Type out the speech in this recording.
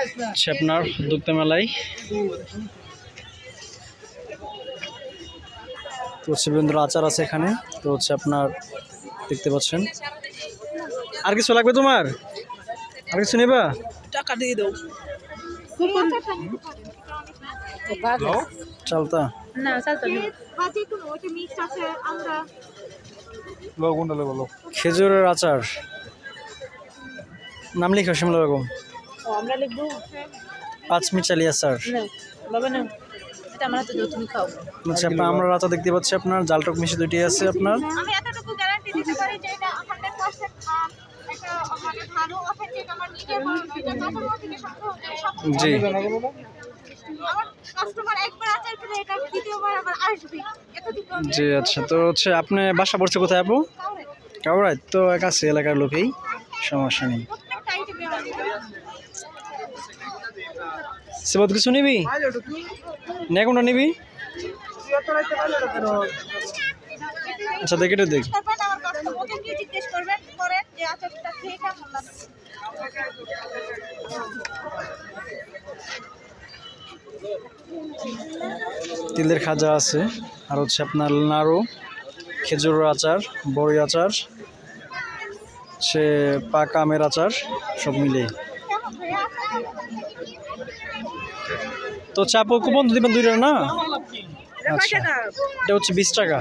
হচ্ছে আপনার দুগ্ধ মেলায়। তো হচ্ছে বিভিন্ন আচার আছে এখানে তো হচ্ছে আপনার দেখতে পাচ্ছেন। আর কিছু লাগবে তোমার? আর কিছু নেবা? টাকা দিয়ে দাও। চালতা? না চালতো না ভাজি কোনো ওইটা মিক্স আছে আমরা খেজুরের আচার। নাম লিখো শিমলা বেগম। আমরা লিখব? পাঁচ মিচালি আচার না বাবা না। এটা আমার হাতে তুমি খাও। হচ্ছে আপনার আমরা রাতা দেখতে পাচ্ছি আপনার জালটক মিশি দুইটি আছে আপনার। আমি এতটুকু গ্যারান্টি দিতে পারি যে এটা হান্ড্রেড পার্সেন্ট একটা মানে জি। আমার কাস্টমার একবার আচার খেলে এটা দ্বিতীয়বার আবার আসবে এতটুকু আমি জি আচ্ছা তো হচ্ছে আপনি বাসা পড়ছে কোথায় আপু? কাউরে কাউরাই তো এক আছে এলাকার লোকেই সমস্যা নেই। সেবাদ কিছু নিবি? নে কোনটা নিবি? আচ্ছা দেখে লাগছে তিলের খাজা আছে, আর হচ্ছে আপনার নাড়ু, খেজুর আচার, বড়ি আচার, সে পাকা আমের আচার, সব মিলে কেমন ভাইয়া তো চাপও কুপন দিবেন দুইটা না? আচ্ছা। এটা হচ্ছে বিশ টাকা।